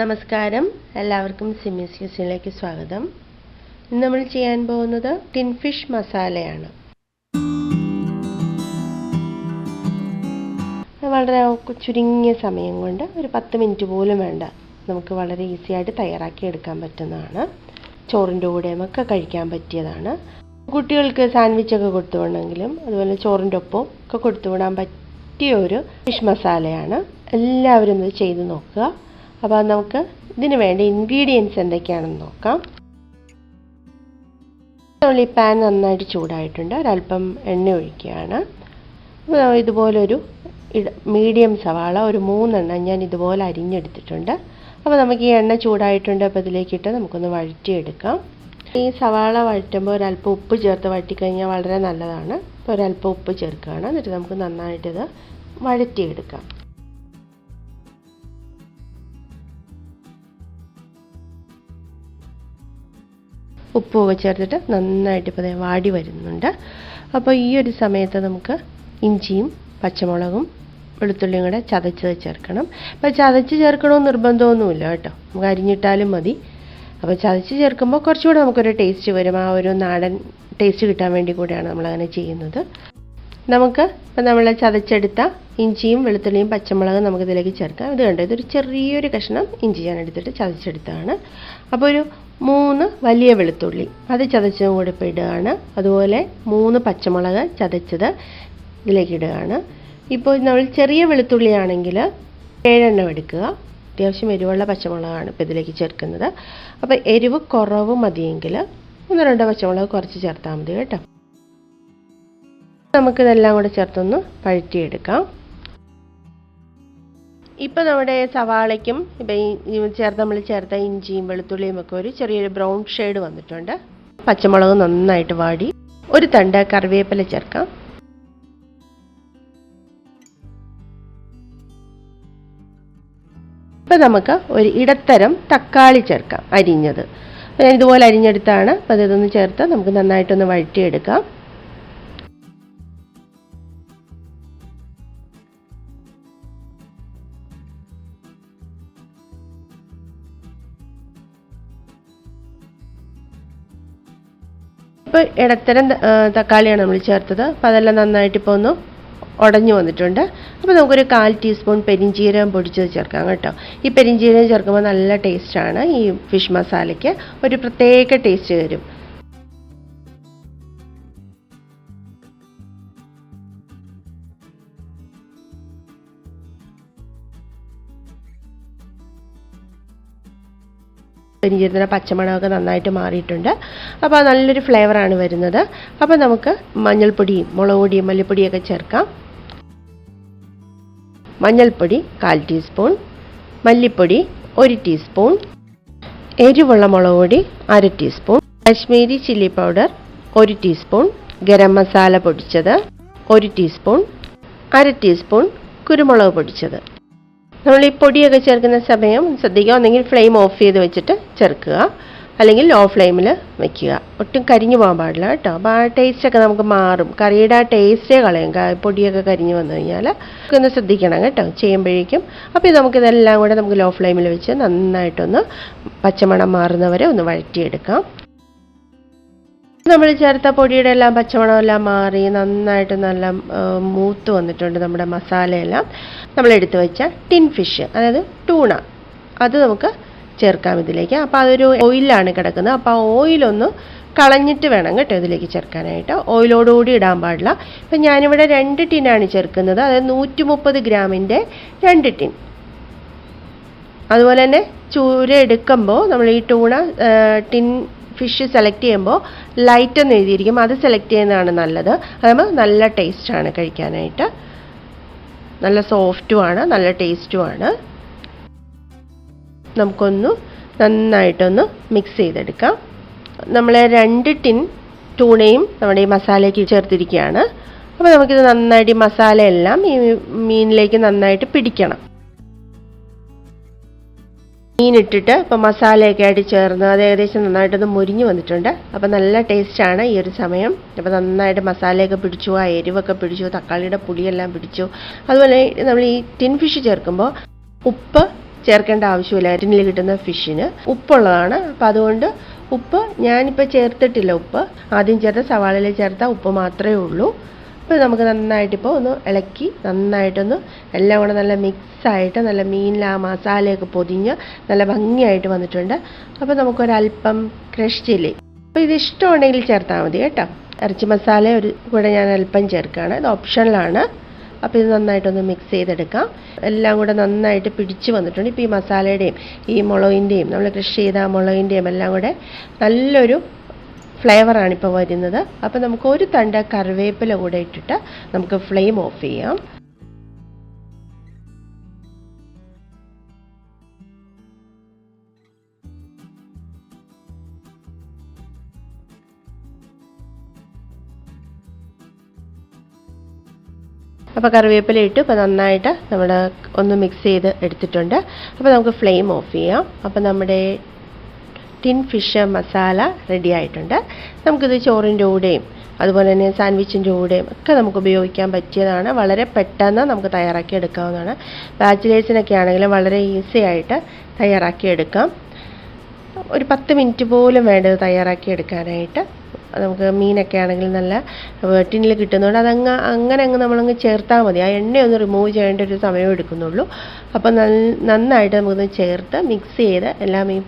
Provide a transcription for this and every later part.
നമസ്കാരം. എല്ലാവർക്കും സിമിസ് കിച്ചണിലേക്ക് സ്വാഗതം. ഇന്ന് നമ്മൾ ചെയ്യാൻ പോകുന്നത് ടിൻഫിഷ് മസാലയാണ്. വളരെ ചുരുങ്ങിയ സമയം കൊണ്ട് ഒരു പത്ത് മിനിറ്റ് പോലും വേണ്ട. നമുക്ക് വളരെ ഈസി ആയിട്ട് തയ്യാറാക്കി എടുക്കാൻ പറ്റുന്നതാണ്. ചോറിന്റെ കൂടെ ഒക്കെ കഴിക്കാൻ പറ്റിയതാണ്. കുട്ടികൾക്ക് സാൻഡ്വിച്ചൊക്കെ കൊടുത്തു വിടണമെങ്കിലും അതുപോലെ ചോറിന്റെ ഒപ്പം ഒക്കെ കൊടുത്തു വിടാൻ പറ്റിയ ഒരു ഫിഷ് മസാലയാണ്. എല്ലാവരും ഇത് ചെയ്ത് നോക്കുക. അപ്പോൾ നമുക്ക് ഇതിന് വേണ്ട ഇൻഗ്രീഡിയൻസ് എന്തൊക്കെയാണെന്ന് നോക്കാം. ഈ പാൻ നന്നായിട്ട് ചൂടായിട്ടുണ്ട്. ഒരല്പം എണ്ണ ഒഴിക്കുകയാണ്. ഇതുപോലൊരു മീഡിയം സവാള ഒരു മൂന്നെണ്ണം ഞാൻ ഇതുപോലെ അരിഞ്ഞെടുത്തിട്ടുണ്ട്. അപ്പോൾ നമുക്ക് ഈ എണ്ണ ചൂടായിട്ടുണ്ട്. അപ്പോൾ ഇതിലേക്കിട്ട് നമുക്കൊന്ന് വഴറ്റിയെടുക്കാം. ഈ സവാള വഴറ്റുമ്പോൾ ഒരല്പം ഉപ്പ് ചേർത്ത് വഴറ്റിക്കഴിഞ്ഞാൽ വളരെ നല്ലതാണ്. അപ്പോൾ ഒരല്പം ഉപ്പ് ചേർക്കുകയാണ്. എന്നിട്ട് നമുക്ക് നന്നായിട്ടിത് വഴറ്റിയെടുക്കാം. ഉപ്പുമൊക്കെ ചേർത്തിട്ട് നന്നായിട്ട് ഇപ്പോൾ വാടി വരുന്നുണ്ട്. അപ്പോൾ ഈ ഒരു സമയത്ത് നമുക്ക് ഇഞ്ചിയും പച്ചമുളകും വെളുത്തുള്ളിയും കൂടെ ചതച്ചത് ചേർക്കണം അപ്പോൾ ചതച്ച് ചേർക്കണമെന്ന് നിർബന്ധമൊന്നുമില്ല കേട്ടോ. നമുക്ക് അരിഞ്ഞിട്ടാലും മതി. അപ്പോൾ ചതച്ച് ചേർക്കുമ്പോൾ കുറച്ചുകൂടെ നമുക്കൊരു ടേസ്റ്റ് വരും. ആ ഒരു നാടൻ ടേസ്റ്റ് കിട്ടാൻ വേണ്ടി കൂടെയാണ് നമ്മളങ്ങനെ ചെയ്യുന്നത്. നമുക്ക് ഇപ്പം നമ്മൾ ചതച്ചെടുത്ത ഇഞ്ചിയും വെളുത്തുള്ളിയും പച്ചമുളകും നമുക്ക് ഇതിലേക്ക് ചേർക്കാം. ഇത് കണ്ടോ? ഇതൊരു ചെറിയൊരു കഷ്ണം ഇഞ്ചി ഞാൻ എടുത്തിട്ട് ചതച്ചെടുത്തതാണ്. അപ്പോൾ ഒരു മൂന്ന് വലിയ വെളുത്തുള്ളി. അത് ചതച്ചതും കൂടി ഇപ്പോൾ ഇടുകയാണ്. അതുപോലെ മൂന്ന് പച്ചമുളക് ചതച്ചത് ഇതിലേക്ക് ഇടുകയാണ്. ഇപ്പോൾ നമ്മൾ ചെറിയ വെളുത്തുള്ളി ആണെങ്കിൽ ഏഴെണ്ണം എടുക്കുക. അത്യാവശ്യം എരിവുള്ള പച്ചമുളകാണ് ഇപ്പോൾ ഇതിലേക്ക് ചേർക്കുന്നത്. അപ്പോൾ എരിവ് കുറവ് മതിയെങ്കിൽ ഒന്ന് രണ്ടോ പച്ചമുളക് കുറച്ച് ചേർത്താൽ മതി കേട്ടോ. നമുക്കിതെല്ലാം കൂടെ ചേർത്തൊന്ന് പഴറ്റിയെടുക്കാം ഇപ്പോൾ നമ്മുടെ സവാളയ്ക്കും ഇപ്പം ചേർത്ത് നമ്മൾ ചേർത്ത ഇഞ്ചിയും വെളുത്തുള്ളിയും ഒക്കെ ഒരു ചെറിയൊരു ബ്രൗൺ ഷെയ്ഡ് വന്നിട്ടുണ്ട്. പച്ചമുളക് നന്നായിട്ട് വാടി. ഒരു തണ്ട് കറിവേപ്പില ചേർക്കാം. ഇപ്പം നമുക്ക് ഒരു ഇടത്തരം തക്കാളി ചേർക്കാം അരിഞ്ഞത്. ഇതുപോലെ അരിഞ്ഞെടുത്താണ്. അപ്പോൾ ഇതൊന്ന് ചേർത്ത് നമുക്ക് നന്നായിട്ടൊന്ന് വഴറ്റിയെടുക്കാം. ഇപ്പോൾ ഇടത്തരം തക്കാളിയാണ് നമ്മൾ ചേർത്തത്. അപ്പോൾ അതെല്ലാം നന്നായിട്ട് ഇപ്പോൾ ഒന്ന് ഉടഞ്ഞു വന്നിട്ടുണ്ട്. അപ്പോൾ നമുക്കൊരു കാൽ ടീസ്പൂൺ പെരിഞ്ചീരകം പൊടിച്ചത് ചേർക്കാം കേട്ടോ. ഈ പെരിഞ്ചീരകം ചേർക്കുമ്പോൾ നല്ല ടേസ്റ്റാണ് ഈ ഫിഷ് മസാലയ്ക്ക്. ഒരു പ്രത്യേക ടേസ്റ്റ് വരും. പെരിഞ്ചീരത്തിന്റെ പച്ചമണമൊക്കെ നന്നായിട്ട് മാറിയിട്ടുണ്ട്. അപ്പോൾ നല്ലൊരു ഫ്ലേവറാണ് വരുന്നത്. അപ്പോൾ നമുക്ക് മഞ്ഞൾപ്പൊടിയും മുളക് പൊടിയും മല്ലിപ്പൊടിയൊക്കെ ചേർക്കാം. മഞ്ഞൾപ്പൊടി കാൽ ടീസ്പൂൺ മല്ലിപ്പൊടി ഒരു ടീസ്പൂൺ എരിവുള്ള മുളക് പൊടി അര ടീസ്പൂൺ കാശ്മീരി ചില്ലി പൗഡർ ഒരു ടീസ്പൂൺ ഗരം മസാല പൊടിച്ചത് ഒരു ടീസ്പൂൺ അര ടീസ്പൂൺ കുരുമുളക് പൊടിച്ചത്. നമ്മൾ ഈ പൊടിയൊക്കെ ചേർക്കുന്ന സമയം ശ്രദ്ധിക്കുക. ഒന്നെങ്കിൽ ഫ്ലെയിം ഓഫ് ചെയ്ത് വെച്ചിട്ട് ചേർക്കുക. അല്ലെങ്കിൽ ലോ ഫ്ലെയിമിൽ വെക്കുക. ഒട്ടും കരിഞ്ഞു പോകാൻ പാടില്ല കേട്ടോ. അപ്പോൾ ആ ടേസ്റ്റൊക്കെ നമുക്ക് മാറും. കറിയുടെ ആ ടേസ്റ്റേ കളയും. പൊടിയൊക്കെ കരിഞ്ഞു വന്നു കഴിഞ്ഞാൽ ഒന്ന് ശ്രദ്ധിക്കണം കേട്ടോ. ചെയ്യുമ്പോഴേക്കും. അപ്പോൾ നമുക്കിതെല്ലാം കൂടെ നമുക്ക് ലോ ഫ്ലെയിമിൽ വെച്ച് നന്നായിട്ടൊന്ന് പച്ചമണം മാറുന്നവരെ ഒന്ന് വഴറ്റിയെടുക്കാം. നമ്മൾ ചേർത്ത പൊടിയുടെ എല്ലാം പച്ചമണം എല്ലാം മാറി നന്നായിട്ട് നല്ല മൂത്ത് വന്നിട്ടുണ്ട് നമ്മുടെ മസാലയെല്ലാം. നമ്മൾ എടുത്തു വെച്ച ടിൻ ഫിഷ് അതായത് ടൂണ അത് നമുക്ക് ചേർക്കാം ഇതിലേക്ക്. അപ്പോൾ അതൊരു ഓയിലാണ് കിടക്കുന്നത്. അപ്പോൾ ആ ഓയിലൊന്ന് കളഞ്ഞിട്ട് വേണം കേട്ടോ ഇതിലേക്ക് ചേർക്കാനായിട്ട്. ഓയിലോടുകൂടി ഇടാൻ പാടില്ല. ഇപ്പം ഞാനിവിടെ രണ്ട് ടിന്നാണ് ചേർക്കുന്നത്. അതായത് നൂറ്റി മുപ്പത് ഗ്രാമിന്റെ രണ്ട് ടിൻ. അതുപോലെ തന്നെ ചൂര എടുക്കുമ്പോൾ നമ്മൾ ഈ ടൂണ ടിൻ ഫിഷ് സെലക്ട് ചെയ്യുമ്പോൾ ലൈറ്റ് എന്ന് എഴുതിയിരിക്കും. അത് സെലക്ട് ചെയ്യുന്നതാണ് നല്ലത്. അതാകുമ്പോൾ നല്ല ടേസ്റ്റാണ് കഴിക്കാനായിട്ട്. നല്ല സോഫ്റ്റുമാണ് നല്ല ടേസ്റ്റുമാണ് നമുക്കൊന്ന് നന്നായിട്ടൊന്ന് മിക്സ് ചെയ്തെടുക്കാം. നമ്മൾ രണ്ട് ടിൻ ടൂണയും നമ്മുടെ ഈ മസാലയ്ക്ക് ചേർത്തിരിക്കുകയാണ്. അപ്പോൾ നമുക്കിത് നന്നായിട്ട് ഈ മസാലയെല്ലാം ഈ മീനിലേക്ക് നന്നായിട്ട് പിടിക്കണം. മീനിട്ടിട്ട് ഇപ്പോൾ മസാലയൊക്കെ ആയിട്ട് ചേർന്ന് അത് ഏകദേശം നന്നായിട്ടൊന്ന് മുരിഞ്ഞു വന്നിട്ടുണ്ട്. അപ്പോൾ നല്ല ടേസ്റ്റാണ് ഈ ഒരു സമയം. അപ്പോൾ നന്നായിട്ട് മസാലയൊക്കെ പിടിച്ചു ആ എരിവൊക്കെ പിടിച്ചു തക്കാളിയുടെ പുളിയെല്ലാം പിടിച്ചു. അതുപോലെ നമ്മൾ ഈ ടിൻ ഫിഷ് ചേർക്കുമ്പോൾ ഉപ്പ് ചേർക്കേണ്ട ആവശ്യമില്ല. ടിന്നിൽ കിട്ടുന്ന ഫിഷിന് ഉപ്പുള്ളതാണ്. അപ്പം അതുകൊണ്ട് ഉപ്പ് ഞാനിപ്പോൾ ചേർത്തിട്ടില്ല ഉപ്പ്. ആദ്യം ചേർത്ത സവാളയിൽ ചേർത്ത ഉപ്പ് മാത്രമേ ഉള്ളൂ. അപ്പോൾ നമുക്ക് നന്നായിട്ട് നന്നായിട്ടിപ്പോൾ ഒന്ന് ഇളക്കി നന്നായിട്ടൊന്ന് എല്ലാം കൂടെ നല്ല മിക്സായിട്ട് നല്ല മീനിൽ ആ മസാലയൊക്കെ പൊതിഞ്ഞ് നല്ല ഭംഗിയായിട്ട് വന്നിട്ടുണ്ട്. അപ്പോൾ നമുക്കൊരല്പം ക്രഷ് ചില്ലി അപ്പോൾ ഇത് ഇഷ്ടമുണ്ടെങ്കിൽ ചേർത്താൽ മതി കേട്ടോ. ഇറച്ചി മസാല ഒരു കൂടെ ഞാൻ അല്പം ചേർക്കുകയാണ്. ഇത് ഓപ്ഷനിലാണ് അപ്പോൾ ഇത് നന്നായിട്ടൊന്ന് മിക്സ് ചെയ്തെടുക്കാം. എല്ലാം കൂടെ നന്നായിട്ട് പിടിച്ച് വന്നിട്ടുണ്ട്. ഇപ്പോൾ ഈ മസാലയുടെയും ഈ മുളകിന്റെയും നമ്മൾ കൃഷി ചെയ്ത മുളകിന്റെയും എല്ലാം കൂടെ നല്ലൊരു ഫ്ലേവറാണ് ഇപ്പോൾ വരുന്നത്. അപ്പോൾ നമുക്ക് ഒരു തണ്ട് കറിവേപ്പില കൂടെ ഇട്ടിട്ട് നമുക്ക് ഫ്ലെയിം ഓഫ് ചെയ്യാം. അപ്പോൾ കറിവേപ്പില ഇട്ട്. ഇപ്പോൾ നന്നായിട്ട് നമ്മൾ ഒന്ന് മിക്സ് ചെയ്ത് എടുത്തിട്ടുണ്ട്. അപ്പോൾ നമുക്ക് ഫ്ലെയിം ഓഫ് ചെയ്യാം. അപ്പോൾ നമ്മുടെ ടിൻ ഫിഷ് മസാല റെഡി ആയിട്ടുണ്ട്. നമുക്കിത് ചോറിന്റെ കൂടെയും അതുപോലെ തന്നെ സാൻഡ്വിച്ചിന്റെ കൂടെയും ഒക്കെ നമുക്ക് ഉപയോഗിക്കാൻ പറ്റിയതാണ്. വളരെ പെട്ടെന്ന് നമുക്ക് തയ്യാറാക്കി എടുക്കാവുന്നതാണ്. ബാച്ചിലേഴ്സിനൊക്കെ ആണെങ്കിലും വളരെ ഈസി ആയിട്ട് തയ്യാറാക്കി എടുക്കാം. ഒരു പത്ത് മിനിറ്റ് പോലും വേണ്ടത് തയ്യാറാക്കി എടുക്കാനായിട്ട് നമുക്ക് മീനൊക്കെ ആണെങ്കിൽ നല്ല ടിന്നിൽ കിട്ടുന്നതുകൊണ്ട് അതങ്ങ് അങ്ങനെ അങ്ങ് നമ്മളങ്ങ് ചേർത്താൽ മതി. ആ എണ്ണ ഒന്ന് റിമൂവ് ചെയ്യേണ്ട ഒരു സമയം എടുക്കുന്നുള്ളൂ. അപ്പോൾ നന്നായിട്ട് നമുക്കൊന്ന് ചേർത്ത് മിക്സ് ചെയ്ത് എല്ലാം ഈ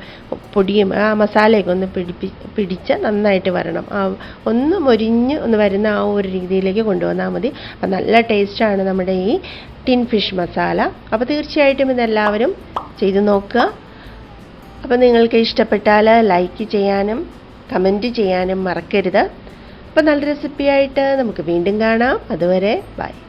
പൊടിയും ആ മസാലയൊക്കെ ഒന്ന് പിടിപ്പി പിടിച്ച് നന്നായിട്ട് വരണം. ആ ഒന്ന് മൊരിഞ്ഞ് ഒന്ന് വരുന്ന ആ ഒരു രീതിയിലേക്ക് കൊണ്ടുവന്നാൽ മതി. അപ്പം നല്ല ടേസ്റ്റാണ് നമ്മുടെ ഈ ടിൻ ഫിഷ് മസാല അപ്പോൾ തീർച്ചയായിട്ടും ഇതെല്ലാവരും ചെയ്ത് നോക്കുക. അപ്പോൾ നിങ്ങൾക്ക് ഇഷ്ടപ്പെട്ടാൽ ലൈക്ക് ചെയ്യാനും കമന്റ് ചെയ്യാനും മറക്കരുത്. അപ്പോൾ നല്ല റെസിപ്പിയായിട്ട് നമുക്ക് വീണ്ടും കാണാം. അതുവരെ ബൈ.